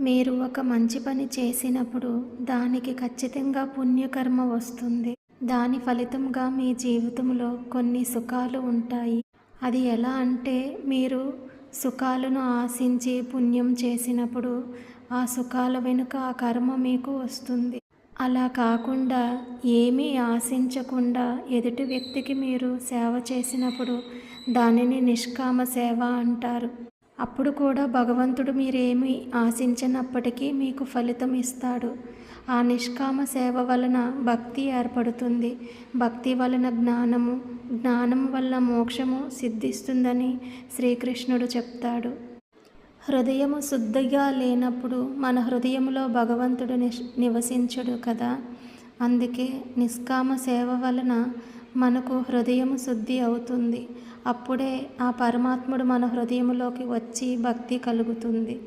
మీరు ఒక మంచి పని చేసినప్పుడు దానికి ఖచ్చితంగా పుణ్యకర్మ వస్తుంది. దాని ఫలితంగా మీ జీవితంలో కొన్ని సుఖాలు ఉంటాయి. అది ఎలా అంటే మీరు సుఖాలను ఆశించి పుణ్యం చేసినప్పుడు ఆ సుఖాల వెనుక ఆ కర్మ మీకు వస్తుంది. అలా కాకుండా ఏమీ ఆశించకుండా ఎదుటి వ్యక్తికి మీరు సేవ చేసినప్పుడు దానిని నిష్కామ సేవ అంటారు. అప్పుడు కూడా భగవంతుడు మీరేమి ఆశించినప్పటికీ మీకు ఫలితం ఇస్తాడు. ఆ నిష్కామ సేవ వలన భక్తి ఏర్పడుతుంది. భక్తి వలన జ్ఞానము జ్ఞానం వల్ల మోక్షము సిద్ధిస్తుందని శ్రీకృష్ణుడు చెప్తాడు. హృదయము శుద్ధిగా లేనప్పుడు మన హృదయంలో భగవంతుడు నివసించడు కదా. అందుకే నిష్కామ సేవ వలన మనకు హృదయం శుద్ధి అవుతుంది. అప్పుడే ఆ పరమాత్ముడు మన హృదయంలోకి వచ్చి భక్తి కలుగుతుంది.